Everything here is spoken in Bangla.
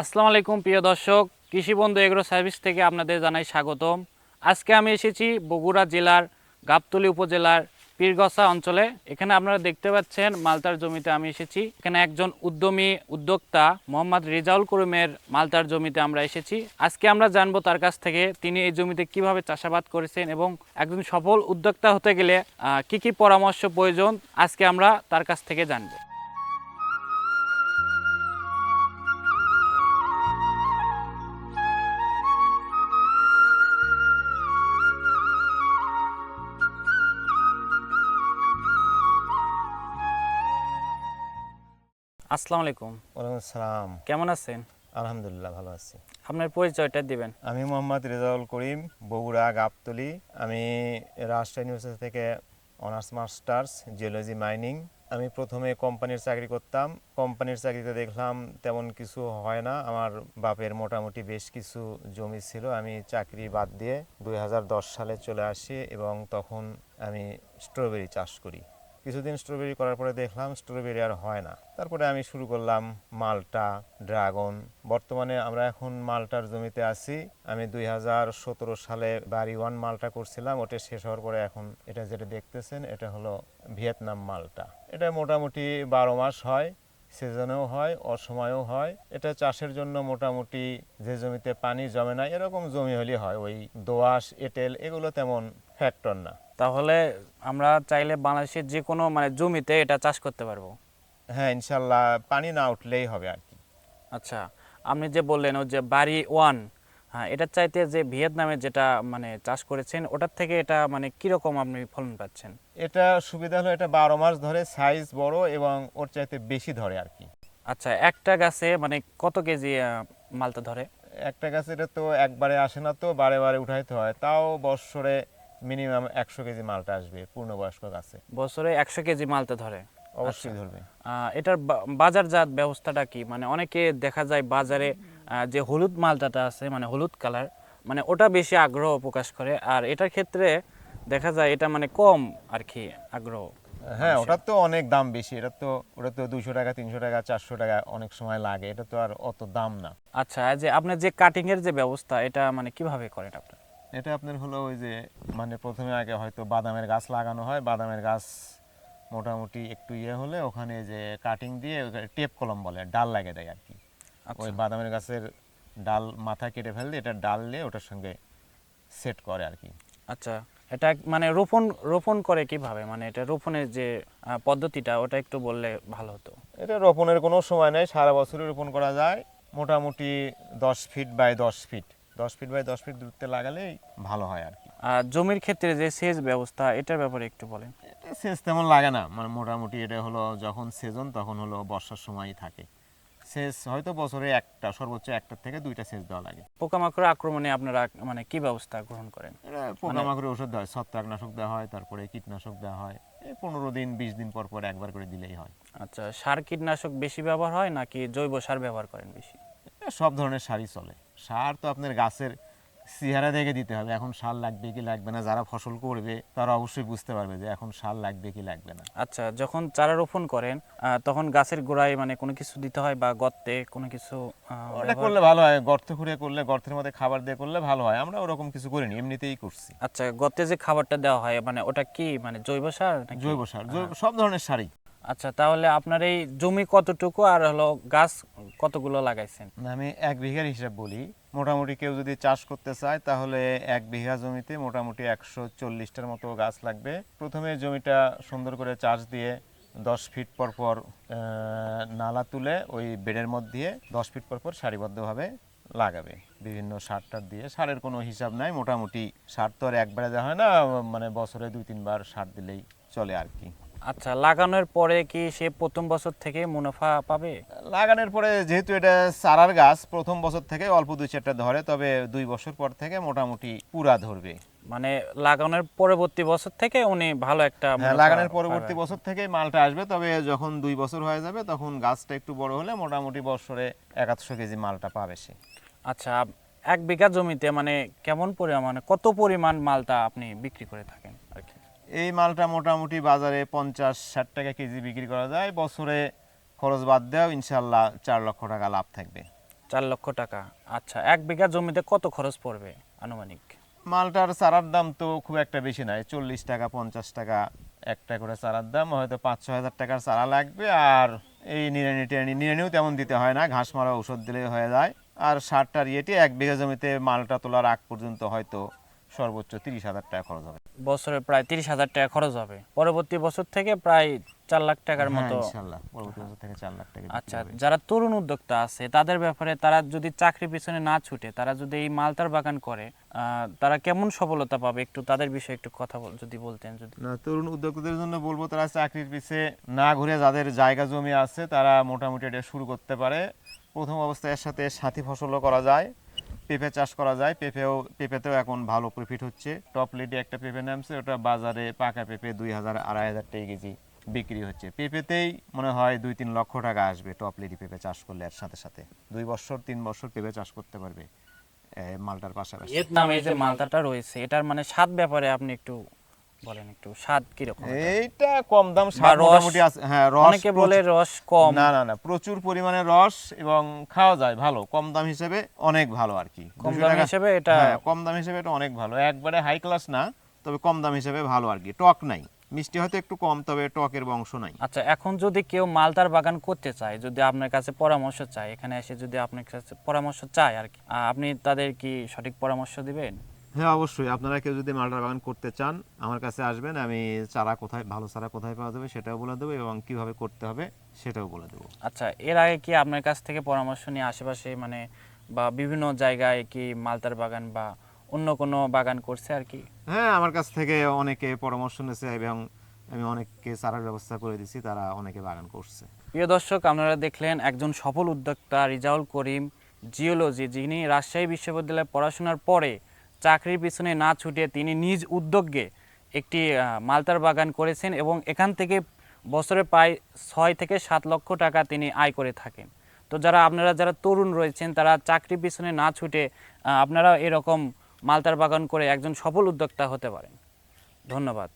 আসসালামু আলাইকুম, প্রিয় দর্শক। কৃষি বন্ধু এগ্রো সার্ভিস থেকে আপনাদের জানাই স্বাগতম। আজকে আমি এসেছি বগুড়া জেলার গাবতলী উপজেলার পীরগসা অঞ্চলে। এখানে আপনারা দেখতে পাচ্ছেন মালতার জমিতে আমি এসেছি। এখানে একজন উদ্যমী উদ্যোক্তা মোহাম্মদ রেজাউল করিমের মালতার জমিতে আমরা এসেছি। আজকে আমরা জানব তার কাছ থেকে তিনি এই জমিতে কীভাবে চাষাবাদ করেছেন এবং একজন সফল উদ্যোক্তা হতে গেলে কি কি পরামর্শ প্রয়োজন। আজকে আমরা তার কাছ থেকে জানব। আসসালামু আলাইকুম। ওয়ালাইকুম আসসালাম। কেমন আছেন? আলহামদুলিল্লাহ ভালো আছি। আপনার পরিচয়টা দিবেন। আমি মোহাম্মদ রেজাউল করিম বগুড়া গাবতলি। আমি রাজশাহী ইউনিভার্সিটি থেকে অনার্স মাস্টার্স জিওলজি মাইনিং। আমি প্রথমে কোম্পানির চাকরি করতাম। কোম্পানির চাকরিতে দেখলাম তেমন কিছু হয় না। আমার বাপের মোটামুটি বেশ কিছু জমি ছিল। আমি চাকরি বাদ দিয়ে দুই হাজার দশ সালে চলে আসি এবং তখন আমি স্ট্রবেরি চাষ করি। কিছুদিন স্ট্রবেরি করার পরে দেখলাম স্ট্রবেরি আর হয় না। তারপরে আমি শুরু করলাম মালটা ড্রাগন বর্তমানে আমরা এখন মালটার জমিতে আছি। আমি দুই হাজার সতেরো সালে বাড়ি ওয়ান মালটা করছিলাম, ওটা শেষ হওয়ার পরে এখন এটা যেটা দেখতেছেন, এটা হলো ভিয়েতনাম মালটা। এটা মোটামুটি বারো মাস হয় সিজনেও হয়, অসময়েও হয়। এটা চাষের জন্য মোটামুটি যে জমিতে পানি জমে না, এরকম জমি হলে হয়। ওই দোআঁশ, এঁটেল, এগুলো তেমন ফ্যাক্টর না। তাহলে আমরা চাইলে বাংলাদেশের যে কোনো মানে জমিতে এটা চাষ করতে পারব। হ্যাঁ ইনশাল্লাহ পানি না উঠলেই হবে আর কি। আচ্ছা আপনি যে বললেন যে বাড়ি ওয়ান হ্যাঁ এটার চাইতে যে ভিয়েতনামে যেটা মানে চাষ করেছেন ওটার থেকে এটা মানে কীরকম আপনি ফলন পাচ্ছেন? এটা সুবিধা হলো এটা বারো মাস ধরে সাইজ বড় এবং ওর চাইতে বেশি ধরে আর কি। আচ্ছা একটা গাছে মানে কত কেজি মালটা ধরে? একটা গাছ এটা তো একবারে আসে না তো বারে বারে উঠাইতে হয়। তাও বৎসরে মিনিমাম একশো কেজি মালটা আসবে পূর্ণবয়স্ক গাছে। বছরে একশো কেজি মালটা ধরে। অবশ্যই ধরবে। এটার বাজারজাত ব্যবস্থাটা কি? মানে অনেকে দেখা যায় বাজারে যে হলুদ মালটাটা আছে মানে হলুদ কালার মানে ওটা বেশি আগ্রহ প্রকাশ করে আর এটার ক্ষেত্রে দেখা যায় এটা মানে কম আর কি আগ্রহ। হ্যাঁ ওটার তো অনেক দাম বেশি এটা তো ওটা তো দুশো টাকা তিনশো টাকা চারশো টাকা অনেক সময় লাগে এটা তো আর অত দাম না। আচ্ছা যে আপনার যে কাটিং এর যে ব্যবস্থা এটা মানে কীভাবে করেন আপনার? এটা আপনার হলো ওই যে মানে প্রথমে আগে হয়তো বাদামের গাছ লাগানো হয় বাদামের গাছ মোটামুটি একটু ইয়ে হলে ওখানে যে কাটিং দিয়ে টেপ কলম বলে ডাল লাগে দেয় আর কি আচ্ছা। ওই বাদামের গাছের ডাল মাথা কেটে ফেল দিয়ে এটা ডাল দিয়ে ওটার সঙ্গে সেট করে আর কি আচ্ছা এটা মানে রোপণ রোপণ করে কীভাবে? মানে এটা রোপণের যে পদ্ধতিটা ওটা একটু বললে ভালো হতো। এটা রোপণের কোনো সময় নেই সারা বছরই রোপণ করা যায়। মোটামুটি দশ ফিট বাই দশ ফিট দশ ফিট বাই দশ ফিট দূরত্বে লাগালেই ভালো হয় আর কি। আর জমির ক্ষেত্রে যে সেচ ব্যবস্থা এটার ব্যাপারে একটু বলেন। সেচ তেমন লাগে না। মানে মোটামুটি এটা হলো যখন সেজন তখন হলো বর্ষার সময়ই থাকে। সেচ হয়তো বছরে একটা সর্বোচ্চ একটা থেকে দুইটা সেচ দেওয়া লাগে। পোকামাকড় আক্রমণে আপনারা মানে কি ব্যবস্থা গ্রহণ করেন? পোকামাকড়ের ওষুধ দেওয়া হয় ছত্রাকনাশক দেওয়া হয় তারপরে কীটনাশক দেওয়া হয়। এই পনেরো দিন বিশ দিন পর পর একবার করে দিলেই হয়। আচ্ছা সার কীটনাশক বেশি ব্যবহার হয় নাকি জৈব সার ব্যবহার করেন বেশি? সব ধরনের সারই চলে। সার তো আপনার গাছের চেহারা দেখে দিতে হবে এখন সার লাগবে কি লাগবে না যারা ফসল করবে তারা অবশ্যই বুঝতে পারবে যে এখন সার লাগবে কি লাগবে না। আচ্ছা যখন চারা রোপণ করেন তখন গাছের গোড়ায় মানে কোনো কিছু দিতে হয় বা গর্তে কোনো কিছু ওটা করলে ভালো হয় গর্ত খুঁড়ে করলে গর্তের মধ্যে খাবার দিয়ে করলে ভালো হয় আমরা ওরকম কিছু করিনি এমনিতেই করছি। আচ্ছা গর্তে যে খাবারটা দেওয়া হয় মানে ওটা কি মানে জৈব সার জৈব সার জৈব সব ধরনের সারই। আচ্ছা তাহলে আপনার এই জমি কতটুকু আর হলো গাছ কতগুলো লাগাইছেন? আমি এক বিঘার হিসাব বলি। মোটামুটি কেউ যদি চাষ করতে চায়, তাহলে এক বিঘা জমিতে মোটামুটি একশো চল্লিশটার মতো গাছ লাগবে। প্রথমে জমিটা সুন্দর করে চাষ দিয়ে দশ ফিট পর পর নালা তুলে ওই বেডের মধ্যে দশ ফিট পর পর সারিবদ্ধভাবে লাগাবে। বিভিন্ন সার টার দিয়ে। সারের কোনো হিসাব নাই, মোটামুটি সার তো আর একবারে দেওয়া হয় না মানে বছরে দুই তিনবার সার দিলেই চলে আর কি। আচ্ছা লাগানোর পরে কি সে প্রথম বছর থেকে মুনাফা পাবে? লাগানোর পরে যেহেতু এটা চারার গাছ প্রথম বছর থেকে অল্প দুই চারটা ধরে তবে দুই বছর পর থেকে মোটামুটি পুরা ধরবে। মানে লাগানোর পরবর্তী বছর থেকে উনি ভালো একটা হ্যাঁ লাগানোর পরবর্তী বছর থেকে মালটা আসবে তবে যখন দুই বছর হয়ে যাবে তখন গাছটা একটু বড় হলে মোটামুটি বছরে একাশশো কেজি মালটা পাবে সে। আচ্ছা এক বিঘা জমিতে মানে কেমন পরিমাণ মানে কত পরিমাণ মালটা আপনি বিক্রি করে থাকেন? এই মালটা মোটামুটি বাজারে পঞ্চাশ ষাট টাকা কেজি বিক্রি করা যায়। বছরে খরচ বাদ দেওয়া ইনশাল্লাহ চার লক্ষ টাকা লাভ থাকবে। চার লক্ষ টাকা। আচ্ছা এক বিঘা জমিতে কত খরচ পড়বে আনুমানিক? মালটার চারার দাম তো খুব একটা বেশি নয় চল্লিশ টাকা পঞ্চাশ টাকা একটা করে চারার দাম হয়তো পাঁচ ছ হাজার টাকার চারা লাগবে। আর এই নিড়ানি টিরানি নিড়ানিও তেমন দিতে হয় না ঘাস মারা ওষুধ দিলে হয়ে যায়। আর সারটার ইয়েটি এক বিঘা জমিতে মালটা তোলার আগ পর্যন্ত হয়তো সর্বোচ্চ তিরিশ হাজার টাকা খরচ হবে। বছরে প্রায় তিরিশ হাজার টাকা খরচ হবে। পরবর্তী বছর থেকে প্রায় চার লাখ টাকার হ্যাঁ, মতো ইনশাল্লাহ পরবর্তী বছর থেকে চার লাখ টাকা আচ্ছা যারা তরুণ উদ্যোক্তা আছে তাদের ব্যাপারে তারা যদি চাকরি পিছনে না ছুটে তারা যদি এই মালতার বাগান করে আহ, তারা কেমন সফলতা পাবে? একটু তাদের বিষয়ে একটু কথা বল- যদি বলতেন যদি। না তরুণ উদ্যোক্তাদের জন্য বলব তারা চাকরির পিছে না ঘুরে যাদের জায়গা জমি আছে তারা মোটামুটি এটা শুরু করতে পারে। প্রথম অবস্থায় এর সাথে সাথী ফসলও করা যায়। পেঁপে চাষ করা যায়। পেঁপেও, পেঁপেতেও এখন ভালো প্রফিট হচ্ছে। টপ লিডে একটা পেঁপে নামছে, ওটা বাজারে পাকা পেঁপে দুই হাজার, আড়াই হাজার টাকা কেজি বিক্রি হচ্ছে। পেঁপেতেই মনে হয় দুই তিন লক্ষ টাকা আসবে টপ লিডি পেঁপে চাষ করলে এর সাথে সাথে। দুই বছর, তিন বছর পেঁপে চাষ করতে পারবে মালটার পাশাপাশি। ভিয়েতনামে যে মালটাটা রয়েছে, এটার মানে স্বাদ ব্যাপারে আপনি একটু বলেন একটু স্বাদ এটা? এইটা কম দাম স্বাদ? মোটামুটি আছে। হ্যাঁ রস অনেকে বলে রস কম। না না না প্রচুর পরিমাণে রস এবং খাওয়া যায় ভালো। কম দাম হিসেবে অনেক ভালো আর কি। কম দাম হিসেবে এটা হ্যাঁ, কম দাম হিসেবে এটা অনেক ভালো। একবারে হাই ক্লাস না তবে কম দাম হিসেবে ভালো আর কি। টক নাই। মিষ্টি হয়তো একটু কম তবে টকের বংশ নাই। আচ্ছা এখন যদি কেউ মালতার বাগান করতে চায় যদি আপনার কাছে পরামর্শ চায় এখানে এসে যদি আপনার কাছে পরামর্শ চায় আর কি আপনি তাদের কি সঠিক পরামর্শ দিবেন? হ্যাঁ অবশ্যই। আপনারা কেউ যদি মালটার বাগান করতে চান আমার কাছে আসবেন। আমি চারা কোথায় ভালো চারা কোথায় পাওয়া যাবে সেটাও বলে দেবো এবং কীভাবে করতে হবে সেটাও বলে দেবো। আচ্ছা এর আগে কি আপনার কাছ থেকে পরামর্শ নিয়ে আশেপাশে মানে বা বিভিন্ন জায়গায় কি মালতার বাগান বা অন্য কোনো বাগান করছে আর কি? হ্যাঁ আমার কাছ থেকে অনেকে পরামর্শ নিয়েছে এবং আমি অনেককে চারার ব্যবস্থা করে দিছি তারা অনেকে বাগান করছে। প্রিয় দর্শক আপনারা দেখলেন একজন সফল উদ্যোক্তা রিজাউল করিম জিওলজি যিনি রাজশাহী বিশ্ববিদ্যালয়ে পড়াশোনার পরে চাকরির পিছনে না ছুটে তিনি নিজ উদ্যোগে একটি মালতার বাগান করেছেন এবং এখান থেকে বছরে প্রায় ছয় থেকে সাত লক্ষ টাকা তিনি আয় করে থাকেন। তো যারা, আপনারা যারা তরুণ রয়েছেন, তারা চাকরির পিছনে না ছুটে আপনারা এরকম মালতার বাগান করে একজন সফল উদ্যোক্তা হতে পারেন। ধন্যবাদ।